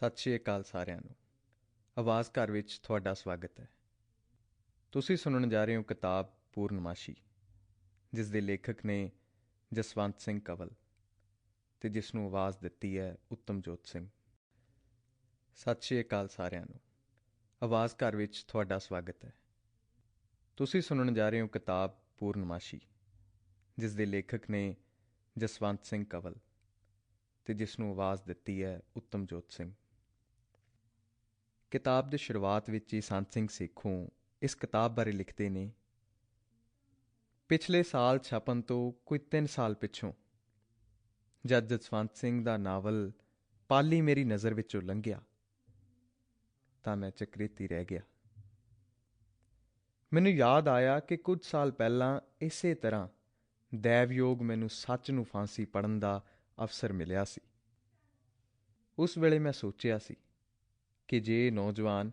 ਸਤਿ ਸ਼੍ਰੀ ਅਕਾਲ ਸਾਰਿਆਂ ਨੂੰ। ਆਵਾਜ਼ ਘਰ ਵਿੱਚ ਤੁਹਾਡਾ ਸਵਾਗਤ ਹੈ। ਤੁਸੀਂ ਸੁਣਨ ਜਾ ਰਹੇ ਹੋ ਕਿਤਾਬ ਪੂਰਨਮਾਸ਼ੀ, ਜਿਸ ਦੇ ਲੇਖਕ ਨੇ ਜਸਵੰਤ ਸਿੰਘ ਕਵਲ ਤੇ ਜਿਸ ਨੂੰ ਆਵਾਜ਼ ਦਿੱਤੀ ਹੈ ਉੱਤਮਜੋਤ ਸਿੰਘ। ਸਤਿ ਸ਼੍ਰੀ ਅਕਾਲ ਸਾਰਿਆਂ ਨੂੰ। ਆਵਾਜ਼ ਘਰ ਵਿੱਚ ਤੁਹਾਡਾ ਸਵਾਗਤ ਹੈ। ਤੁਸੀਂ ਸੁਣਨ ਜਾ ਰਹੇ ਹੋ ਕਿਤਾਬ ਪੂਰਨਮਾਸ਼ੀ, ਜਿਸ ਦੇ ਲੇਖਕ ਨੇ ਜਸਵੰਤ ਸਿੰਘ ਕਵਲ ਤੇ ਜਿਸ ਨੂੰ ਆਵਾਜ਼ ਦਿੱਤੀ ਹੈ ਉੱਤਮਜੋਤ ਸਿੰਘ। ਕਿਤਾਬ ਦੀ ਸ਼ੁਰੂਆਤ ਵਿੱਚ ਹੀ ਸੰਤ ਸਿੰਘ ਸੇਖੋਂ ਇਸ ਕਿਤਾਬ ਬਾਰੇ ਲਿਖਦੇ ਨੇ, ਪਿਛਲੇ ਸਾਲ ਛਪਨ ਤੋਂ ਕੋਈ 3 ਸਾਲ ਪਿੱਛੋਂ ਜਦ ਜਸਵੰਤ ਸਿੰਘ ਦਾ ਨਾਵਲ ਪਾਲੀ ਮੇਰੀ ਨਜ਼ਰ ਵਿੱਚੋਂ ਲੰਘਿਆ, ਤਾਂ ਮੈਂ ਚਕ੍ਰਿਤੀ ਰਹਿ ਗਿਆ। ਮੈਨੂੰ ਯਾਦ ਆਇਆ ਕਿ ਕੁਝ ਸਾਲ ਪਹਿਲਾਂ ਇਸੇ ਤਰ੍ਹਾਂ ਦੇਵਯੋਗ ਮੈਨੂੰ ਸੱਚ ਨੂੰ ਫਾਂਸੀ ਪੜਨ ਦਾ ਅਵਸਰ ਮਿਲਿਆ ਸੀ। ਉਸ ਵੇਲੇ ਮੈਂ ਸੋਚਿਆ ਸੀ ਕਿ ਜੇ ਨੌਜਵਾਨ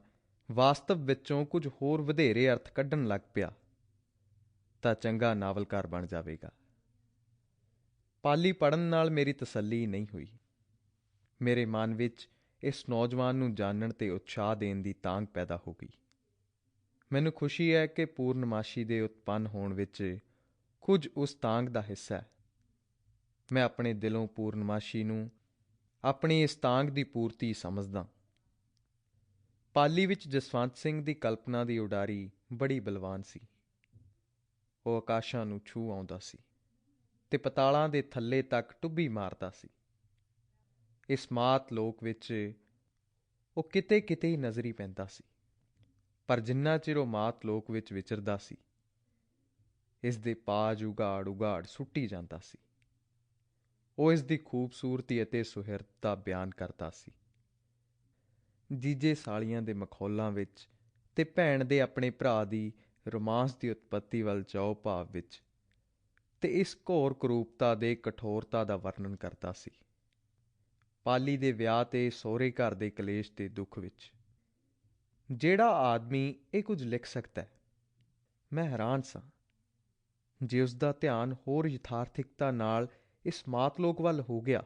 ਵਾਸਤਵ ਵਿੱਚੋਂ ਕੁਝ ਹੋਰ ਵਧੇਰੇ ਅਰਥ ਕੱਢਣ ਲੱਗ ਪਿਆ, ਤਾਂ ਚੰਗਾ ਨਾਵਲਕਾਰ ਬਣ ਜਾਵੇਗਾ। ਪਾਲੀ ਪੜਨ ਨਾਲ ਮੇਰੀ ਤਸੱਲੀ ਨਹੀਂ ਹੋਈ। ਮੇਰੇ ਮਨ ਵਿੱਚ ਇਸ ਨੌਜਵਾਨ ਨੂੰ ਜਾਣਨ ਤੇ ਉਤਸ਼ਾਹ ਦੇਣ ਦੀ ਤਾਂਗ ਪੈਦਾ ਹੋ ਗਈ। ਮੈਨੂੰ ਖੁਸ਼ੀ ਹੈ ਕਿ ਪੂਰਨਮਾਸ਼ੀ ਦੇ ਉਤਪੰਨ ਹੋਣ ਵਿੱਚ ਕੁਝ ਉਸ ਤਾਂਗ ਦਾ ਹਿੱਸਾ ਹੈ। ਮੈਂ ਆਪਣੇ ਦਿਲੋਂ ਪੂਰਨਮਾਸ਼ੀ ਨੂੰ ਆਪਣੀ ਇਸ ਤਾਂਗ ਦੀ ਪੂਰਤੀ ਸਮਝਦਾ ਪਾਲੀ ਵਿੱਚ ਜਸਵੰਤ ਸਿੰਘ ਦੀ ਕਲਪਨਾ ਦੀ ਉਡਾਰੀ ਬੜੀ ਬਲਵਾਨ ਸੀ। ਉਹ ਆਕਾਸ਼ਾਂ ਨੂੰ ਛੂ ਆਉਂਦਾ ਸੀ ਤੇ ਪਤਾਲਾਂ ਦੇ ਥੱਲੇ ਤੱਕ ਟੁੱਬੀ ਮਾਰਦਾ ਸੀ। ਇਸ ਮਾਤ ਲੋਕ ਵਿੱਚ ਉਹ ਕਿਤੇ ਕਿਤੇ ਹੀ ਨਜ਼ਰੀ ਪੈਂਦਾ ਸੀ, ਪਰ ਜਿੰਨਾ ਚਿਰ ਉਹ ਮਾਤ ਲੋਕ ਵਿੱਚ ਵਿਚਰਦਾ ਸੀ, ਇਸ ਦੇ ਪਾਜ ਉਗਾੜ ਉਗਾੜ ਸੁੱਟੀ ਜਾਂਦਾ ਸੀ। ਉਹ ਇਸ ਦੀ ਖੂਬਸੂਰਤੀ ਅਤੇ ਸੁਹਿਰਦਤਾ ਬਿਆਨ ਕਰਦਾ ਸੀ। ਜੀਜੇ ਸਾਲੀਆਂ ਦੇ ਮਖੌਲਾਂ ਵਿੱਚ ਤੇ ਭੈਣ ਦੇ ਆਪਣੇ ਭਰਾ ਦੀ ਰੋਮਾਂਸ ਦੀ ਉਤਪਤੀ ਵੱਲ ਚਾਉ ਭਾਵ ਵਿੱਚ ਤੇ ਇਸ ਘੋਰ ਕਰੂਪਤਾ ਦੇ ਕਠੋਰਤਾ ਦਾ ਵਰਣਨ ਕਰਦਾ ਸੀ। ਪਾਲੀ ਦੇ ਵਿਆਹ ਤੇ ਸਹੁਰੇ ਘਰ ਦੇ ਕਲੇਸ਼ ਤੇ ਦੁੱਖ ਵਿੱਚ। ਜਿਹੜਾ ਆਦਮੀ ਇਹ ਕੁਝ ਲਿਖ ਸਕਦਾ ਹੈ, ਮੈਂ ਹੈਰਾਨ ਸਾਂ। ਜੇ ਉਸ ਦਾ ਧਿਆਨ ਹੋਰ ਯਥਾਰਥਿਕਤਾ ਨਾਲ ਇਸ ਮਾਤਲੋਕ ਵੱਲ ਹੋ ਗਿਆ,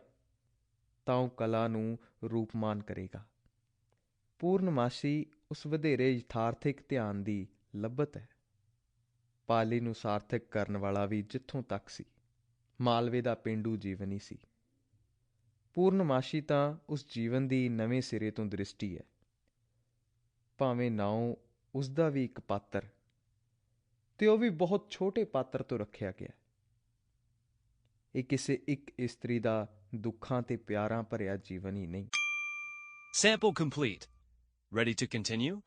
ਤਾਂ ਉਹ ਕਲਾ ਨੂੰ ਰੂਪਮਾਨ ਕਰੇਗਾ। ਪੂਰਨਮਾਸ਼ੀ ਉਸ ਵਧੇਰੇ ਯਥਾਰਥਿਕ ਧਿਆਨ ਦੀ ਲੱਭਤ ਹੈ। ਪਾਲੀ ਨੂੰ ਸਾਰਥਕ ਕਰਨ ਵਾਲਾ ਵੀ ਜਿੱਥੋਂ ਤੱਕ ਸੀ, ਮਾਲਵੇ ਦਾ ਪਿੰਡੂ ਜੀਵਨ ਹੀ ਸੀ। ਪੂਰਨਮਾਸ਼ੀ ਤਾਂ ਉਸ ਜੀਵਨ ਦੀ ਨਵੇਂ ਸਿਰੇ ਤੋਂ ਦ੍ਰਿਸ਼ਟੀ ਹੈ। ਭਾਵੇਂ ਨਾਉ ਉਸ ਦਾ ਵੀ ਇੱਕ ਪਾਤਰ, ਤੇ ਉਹ ਵੀ ਬਹੁਤ ਛੋਟੇ ਪਾਤਰ ਤੋਂ ਰੱਖਿਆ ਗਿਆ। ਇਹ ਕਿਸੇ ਇੱਕ ਇਸਤਰੀ ਦਾ ਦੁੱਖਾਂ ਤੇ ਪਿਆਰਾਂ ਭਰਿਆ ਜੀਵਨ ਹੀ ਨਹੀਂ। Sample complete. Ready to continue?